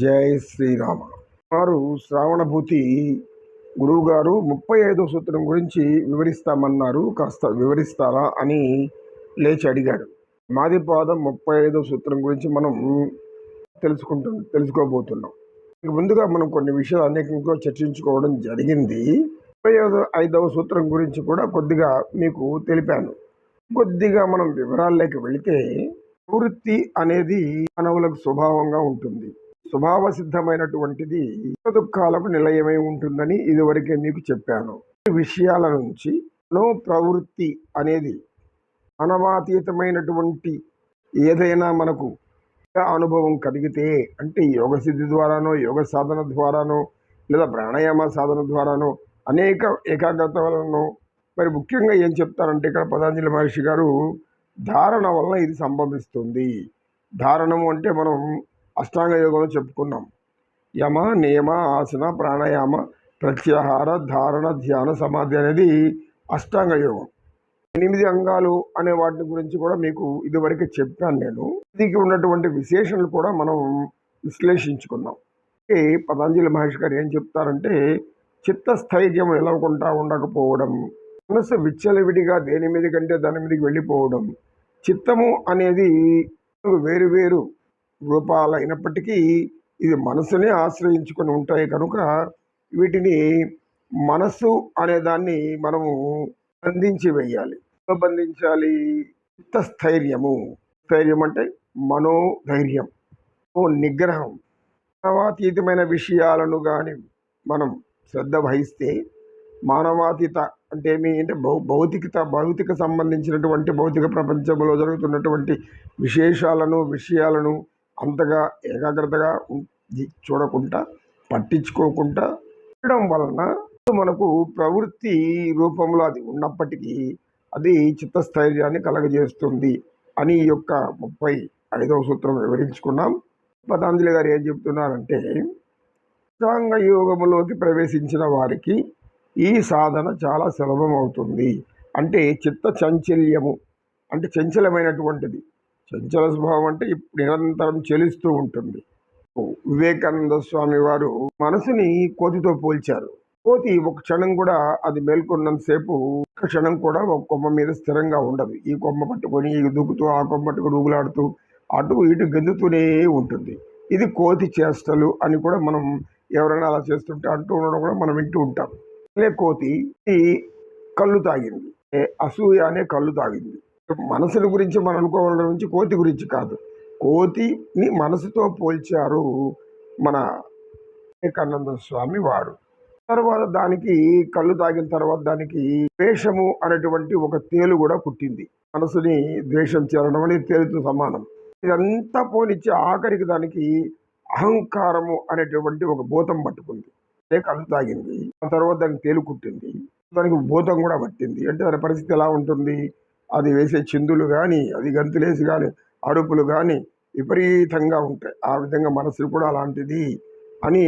జై శ్రీరామ. వారు శ్రావణభూతి గురువుగారు ముప్పై ఐదో సూత్రం గురించి వివరిస్తామన్నారు. కాస్త వివరిస్తారా అని లేచి అడిగాడు. మాదిపాదం ముప్పై ఐదో సూత్రం గురించి మనం తెలుసుకుంటు తెలుసుకోబోతున్నాం. ముందుగా మనం కొన్ని విషయాలు అనేకంగా చర్చించుకోవడం జరిగింది. ముప్పై ఐదవ సూత్రం గురించి కూడా కొద్దిగా మీకు తెలిపాను. కొద్దిగా మనం వివరాల్లోకి వెళితే ప్రవృత్తి అనేది మానవులకు స్వభావంగా ఉంటుంది. స్వభావ సిద్ధమైనటువంటిది దుఃఖాలకు నిలయమై ఉంటుందని ఇదివరకే మీకు చెప్పాను. విషయాల నుంచి నో ప్రవృత్తి అనేది మానవాతీతమైనటువంటి ఏదైనా మనకు అనుభవం కలిగితే అంటే యోగ సిద్ధి ద్వారానో యోగ సాధన ద్వారానో లేదా ప్రాణాయామ సాధన ద్వారానో అనేక ఏకాగ్రత వలనో మరి ముఖ్యంగా ఏం చెప్తారంటే ఇక్కడ పతంజలి మహర్షి గారు ధారణ వలన ఇది సంభవిస్తుంది. ధారణము అంటే మనం అష్టాంగ యోగంలో చెప్పుకున్నాం. యమ నియమ ఆసన ప్రాణాయామ ప్రత్యాహార ధారణ ధ్యాన సమాధి అనేది అష్టాంగ యోగం ఎనిమిది అంగాలు అనే వాటి గురించి కూడా మీకు ఇదివరకు చెప్పాను నేను. దీనికి ఉన్నటువంటి విశేషణలు కూడా మనం విశ్లేషించుకున్నాం. పతంజలి మహర్షి గారు ఏం చెప్తారంటే చిత్తస్థైర్యం నిలవకుండా ఉండకపోవడం మనసు విచ్చలవిడిగా దేని మీద కంటే దాని మీదకి వెళ్ళిపోవడం చిత్తము అనేది వేరు వేరు రూపాలైనప్పటికీ ఇది మనసునే ఆశ్రయించుకొని ఉంటాయి కనుక వీటిని మనస్సు అనే దాన్ని మనము బంధించి వేయాలి. బంధించాలి? చిత్తస్థైర్యము. స్థైర్యం అంటే మనోధైర్యం ఓ నిగ్రహం మానవాతీతమైన విషయాలను కానీ మనం శ్రద్ధ వహిస్తే మానవాతీత అంటే ఏమి? అంటే భౌ భౌతికత భౌతిక సంబంధించినటువంటి భౌతిక ప్రపంచంలో జరుగుతున్నటువంటి విశేషాలను విషయాలను అంతగా ఏకాగ్రతగా ఉం- చూడకుండా పట్టించుకోకుండా ఉండడం వలన మనకు ప్రవృత్తి రూపంలో అది ఉన్నప్పటికీ అది చిత్తస్థైర్యాన్ని కలగజేస్తుంది అని యొక్క ముప్పై ఐదవ సూత్రం వివరించుకున్నాం. పతాంజలి గారు ఏం చెప్తున్నారంటే సాంగ యోగములోకి ప్రవేశించిన వారికి ఈ సాధన చాలా సులభం అవుతుంది అంటే చిత్త చంచల్యము అంటే చంచలమైనటువంటిది. చంచల స్వభావం అంటే ఇప్పుడు నిరంతరం చెలిస్తూ ఉంటుంది. వివేకానంద స్వామి వారు మనసుని కోతితో పోల్చారు. కోతి ఒక క్షణం కూడా అది మేల్కొన్నంతసేపు ఒక క్షణం కూడా ఒక కొమ్మ మీద స్థిరంగా ఉండదు. ఈ కొమ్మ పట్టుకొని ఈ దూకుతూ ఆ కొమ్మ పట్టుకొని ఊగులాడుతూ అటు ఇటు గెంతుతూనే ఉంటుంది. ఇది కోతి చేష్టలు అని కూడా మనం ఎవరైనా అలా చేస్తుంటే అంటూ ఉండడం కూడా మనం వింటూ ఉంటాం. లే కోతి ఈ కళ్ళు తాగింది. అసూయ అనే కళ్ళు తాగింది. మనసుని గురించి మనం అనుకోవడం గురించి కోతి గురించి కాదు. కోతిని మనసుతో పోల్చారు మన వివేకానంద స్వామి వారు. తర్వాత దానికి కళ్ళు తాగిన తర్వాత దానికి ద్వేషము అనేటువంటి ఒక తేలు కూడా పుట్టింది. మనసుని ద్వేషం చేరడం అనేది తేలుతో సమానం. ఇదంతా పోనిచ్చి ఆఖరికి దానికి అహంకారము అనేటువంటి ఒక భూతం పట్టుకుంది. అదే కళ్ళు తాగింది. ఆ తర్వాత దానికి తేలు కుట్టింది. దానికి భూతం కూడా పట్టింది. అంటే దాని పరిస్థితి ఎలా ఉంటుంది? అది వేసే చిందులు కానీ అది గంతులేసి కానీ అరుపులు కానీ విపరీతంగా ఉంటాయి. ఆ విధంగా మనసు కూడా అలాంటిది అని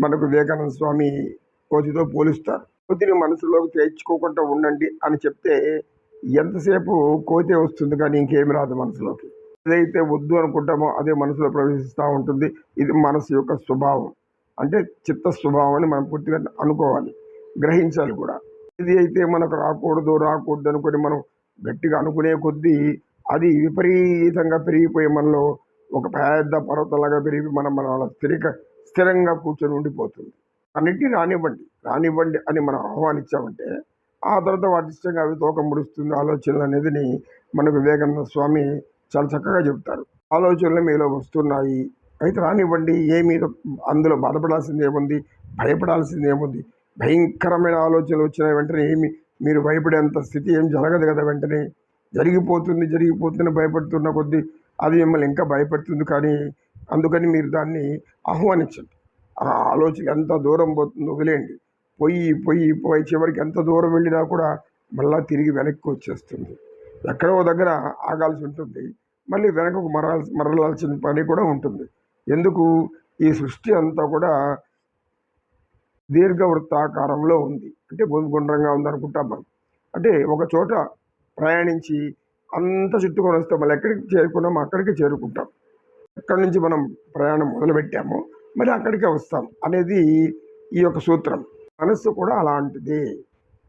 మనకు వివేకానంద స్వామి కోతితో పోలుస్తారు. కోతిని మనసులోకి తెచ్చుకోకుండా ఉండండి అని చెప్తే ఎంతసేపు కోతే వస్తుంది కానీ ఇంకేమి రాదు మనసులోకి. ఏదైతే వద్దు అనుకుంటామో అదే మనసులో ప్రవేశిస్తూ ఉంటుంది. ఇది మనసు యొక్క స్వభావం. అంటే చిత్త స్వభావం అని మనం పూర్తిగా అనుకోవాలి. గ్రహించాలి కూడా. ఇది అయితే మనకు రాకూడదు రాకూడదు అనుకొని మనం గట్టిగా అనుకునే కొద్దీ అది విపరీతంగా పెరిగిపోయి మనలో ఒక పెద్ద పర్వతంలాగా పెరిగి మనం మన అలా స్థిరిక స్థిరంగా కూర్చొని ఉండిపోతుంది. అన్నిటినీ రానివ్వండి రానివ్వండి అని మనం ఆహ్వానించామంటే ఆ తర్వాత వాటి ఇష్టంగా అవి తోక ముడుస్తుంది ఆలోచనలు అనేది మనకు వివేకానంద స్వామి చాలా చక్కగా చెప్తారు ఆలోచనలు మీలో వస్తున్నాయి అయితే రానివ్వండి ఏమీ అందులో బాధపడాల్సింది ఏముంది భయపడాల్సింది ఏముంది భయంకరమైన ఆలోచనలు వచ్చిన వెంటనే ఏమి మీరు భయపడేంత స్థితి ఏం జరగదు కదా వెంటనే. జరిగిపోతుంది జరిగిపోతుంది భయపడుతున్న కొద్దీ అది మిమ్మల్ని ఇంకా భయపెడుతుంది కానీ అందుకని మీరు దాన్ని ఆహ్వానించండి. ఆ ఆలోచన ఎంత దూరం పోతుందో వదిలేయండి. పొయ్యి పొయ్యి పోయి చివరికి ఎంత దూరం వెళ్ళినా కూడా మళ్ళీ తిరిగి వెనక్కి వచ్చేస్తుంది. ఎక్కడో దగ్గర ఆగాల్సి ఉంటుంది. మళ్ళీ వెనకకు మరల మరలాల్సిన పని కూడా ఉంటుంది. ఎందుకు? ఈ సృష్టి అంతా కూడా దీర్ఘవృత్తాకారంలో ఉంది. అంటే భూమి గుండ్రంగా ఉందనుకుంటాం మనం. అంటే ఒక చోట ప్రయాణించి అంత చుట్టుకొని వస్తే మళ్ళీ ఎక్కడికి చేరుకున్నామో అక్కడికి చేరుకుంటాం. ఎక్కడి నుంచి మనం ప్రయాణం మొదలుపెట్టామో మరి అక్కడికే వస్తాం అనేది ఈ యొక్క సూత్రం. మనస్సు కూడా అలాంటిదే.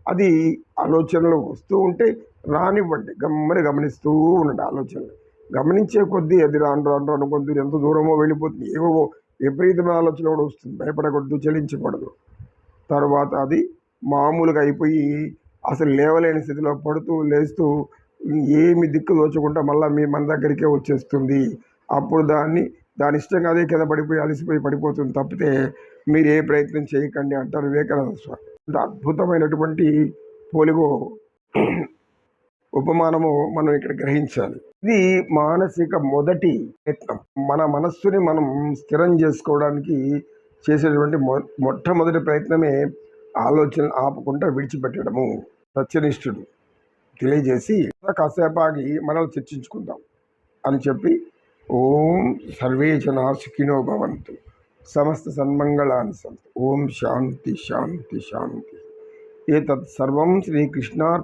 అది ఆలోచనలు వస్తూ ఉంటే రానివ్వండి. గమ్మని గమనిస్తూ ఉండండి ఆలోచనలు. గమనించే కొద్దీ అది రాను రాను రాను కొద్ది ఎంత దూరమో వెళ్ళిపోతుంది. ఏవో విపరీతమైన ఆలోచన కూడా వస్తుంది. భయపడకూడదు చెల్లించకూడదు తర్వాత అది మామూలుగా అయిపోయి అసలు లేవలేని స్థితిలో పడుతూ లేస్తూ ఏమి దిక్కు దోచకుండా మళ్ళీ మీ మన దగ్గరికే వచ్చేస్తుంది. అప్పుడు దాన్ని దాని ఇష్టంగా అదే కింద పడిపోయి అలసిపోయి పడిపోతుంది తప్పితే మీరు ఏ ప్రయత్నం చేయకండి అంటారు వివేకానంద స్వామి. అద్భుతమైనటువంటి పోలిగో ఉపమానము మనం ఇక్కడ గ్రహించాలి. ఇది మానసిక మొదటి ప్రయత్నం మన మనస్సుని మనం స్థిరం చేసుకోవడానికి చేసేటువంటి మొ మొట్టమొదటి ప్రయత్నమే ఆలోచన ఆపకుండా విడిచిపెట్టడము. సత్యనిష్ఠుడు తెలియజేసి కాసేపు ఆగి మనం చర్చించుకుందాం అని చెప్పి ఓం సర్వే జనా సుఖినో భవంతు. సమస్త సన్మంగళాన్ని సంతు. ఓం శాంతి శాంతి శాంతి. ఏతత్ సర్వం శ్రీకృష్ణార్